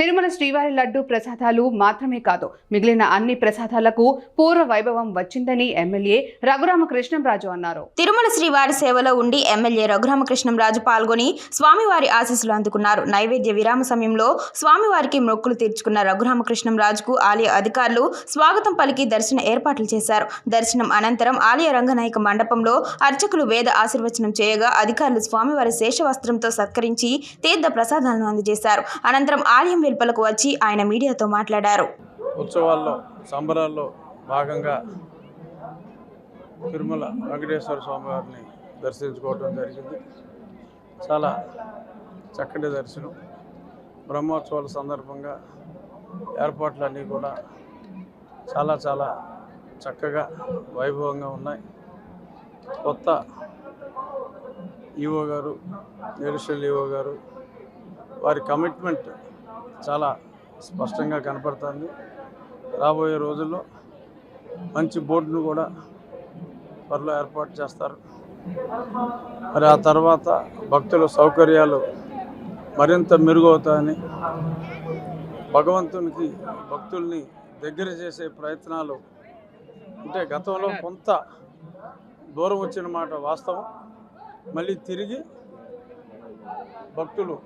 తిరుమల శ్రీవారి లడ్డు ప్రసాదాలు మాత్రమే కాదు మిగిలిన అన్ని ప్రసాదాలకు పూర్వ వైభవం వచ్చిందని ఎమ్మెల్యే రఘురామకృష్ణంరాజు అన్నారు. తిరుమల శ్రీవారి సేవలో ఉండి ఎమ్మెల్యే రఘురామకృష్ణంరాజు పాల్గొని స్వామివారి ఆశీస్సులు అందుకున్నారు. నైవేద్య విరామ సమయంలో స్వామివారికి మొక్కులు తీర్చుకున్న రఘురామకృష్ణంరాజుకు ఆలయ అధికారులు స్వాగతం పలికి దర్శన ఏర్పాట్లు చేశారు. దర్శనం అనంతరం ఆలయ రంగనాయక మండపంలో అర్చకులు వేద ఆశీర్వచనం చేయగా అధికారులు స్వామివారి శేషవస్త్రంతో సత్కరించి తీర్థ ప్రసాదాలను అందజేశారు. అనంతరం ఆలయం వెలుపలకు వచ్చి ఆయన మీడియాతో మాట్లాడారు. ఉత్సవాల్లో సంబరాల్లో భాగంగా తిరుమల వెంకటేశ్వర స్వామివారిని దర్శించుకోవడం జరిగింది. చాలా చక్కటి దర్శనం. బ్రహ్మోత్సవాల సందర్భంగా ఏర్పాట్లన్నీ కూడా చాలా చాలా చక్కగా వైభవంగా ఉన్నాయి. కొత్త ఈవో గారు నిరుషల్ ఈవో గారు వారి కమిట్మెంట్ చాలా స్పష్టంగా కనపడుతుంది. రాబోయే రోజుల్లో మంచి బోర్డును కూడా త్వరలో ఏర్పాటు చేస్తారు. మరి ఆ తర్వాత భక్తుల సౌకర్యాలు మరింత మెరుగవుతాయని భగవంతునికి భక్తుల్ని దగ్గర చేసే ప్రయత్నాలు అంటే గతంలో కొంత దూరం వచ్చిన మాట వాస్తవం. మళ్ళీ తిరిగి భక్తులు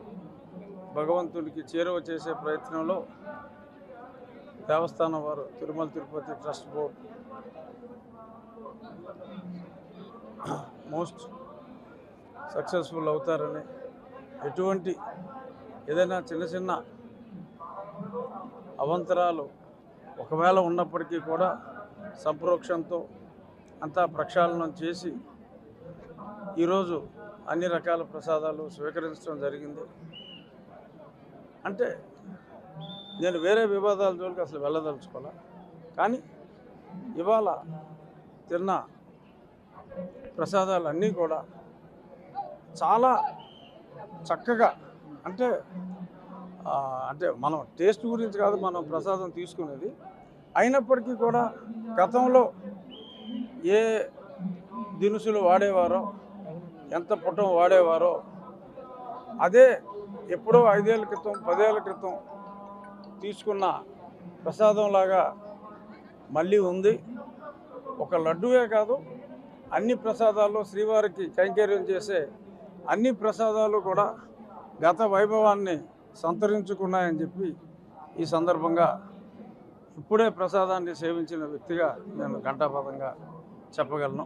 భగవంతునికి చేరువ చేసే ప్రయత్నంలో దేవస్థానం వారు Tirumala Tirupati trust board most successful అవుతారని ఎటువంటి ఏదైనా చిన్న చిన్న అవంతరాలు ఒకవేళ ఉన్నప్పటికీ కూడా సంప్రోక్షంతో అంతా ప్రక్షాళనం చేసి ఈరోజు అన్ని రకాల ప్రసాదాలు స్వీకరించడం జరిగింది. అంటే నేను వేరే వివాదాల జోలికి అసలు వెళ్ళదలుచుకోలే. కానీ ఇవాళ తిన్న ప్రసాదాలు అన్నీ కూడా చాలా చక్కగా అంటే అంటే మనం టేస్ట్ గురించి కాదు మనం ప్రసాదం తీసుకునేది. అయినప్పటికీ కూడా గతంలో ఏ దినుసులు వాడేవారో ఎంత పుటం వాడేవారో అదే ఎప్పుడో ఐదేళ్ళ క్రితం పదేళ్ళ క్రితం తీసుకున్న ప్రసాదం లాగా మళ్ళీ ఉంది. ఒక లడ్డువే కాదు అన్ని ప్రసాదాల్లో శ్రీవారికి కైంకర్యం చేసే అన్ని ప్రసాదాలు కూడా గత వైభవాన్ని సంతరించుకున్నాయని చెప్పి ఈ సందర్భంగా ఇప్పుడే ప్రసాదాన్ని సేవించిన వ్యక్తిగా నేను ఘంటాపదంగా చెప్పగలను.